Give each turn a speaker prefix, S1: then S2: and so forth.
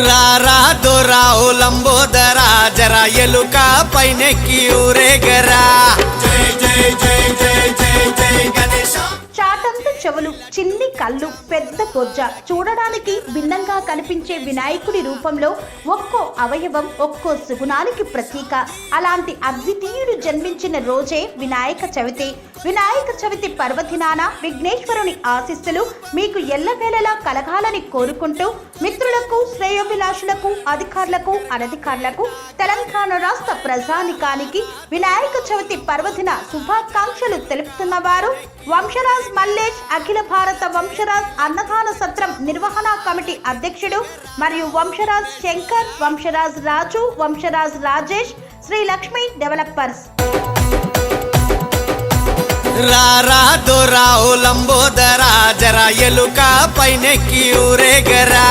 S1: రారా దొరావు లంబోదరా జర ఎలుక పైనెక్కి ఊరేగరా. జై జై జై జై జై జై గణేశ.
S2: చాటంత చెవులు చిన్ని కళ్ళు పెద్ద బొజ్జ. చూడడానికి భిన్నంగా కనిపించే వినాయకుడి రూపంలో ఒక్కో అవయవం ఒక్కో సుగుణానికి ప్రతీక. అలాంటి అద్వితీయుడు జన్మించిన రోజే వినాయక చవితి. వినాయక చవితి పర్వదినాన విఘ్నేశ్వరుని ఆశీస్సులు మీకు ఎల్లవేళలా కలగాలని కోరుకుంటూ మిత్రులకు శ్రేయోభిలాషులకు అధికారులకు అనధికారులకు తెలంగాణ రాష్ట్ర ప్రజానికానికి వినాయక చవితి పర్వదిన శుభాకాంక్షలు తెలుపుతున్న వారు వంశరాజ్ మల్లేష్ అఖిల భారత వంశరాజ్ అన్నదాన సత్రం నిర్వహణ కమిటీ అధ్యక్షుడు మరియు వంశరాజ్ శంకర్ వంశరాజ్ రాజు వంశరాజ్ రాజేష్ శ్రీ లక్ష్మి డెవలపర్స్.
S1: రారా దొరావు లంబోదరా జరా ఎలుక పైనెక్కి ఊరేగరా.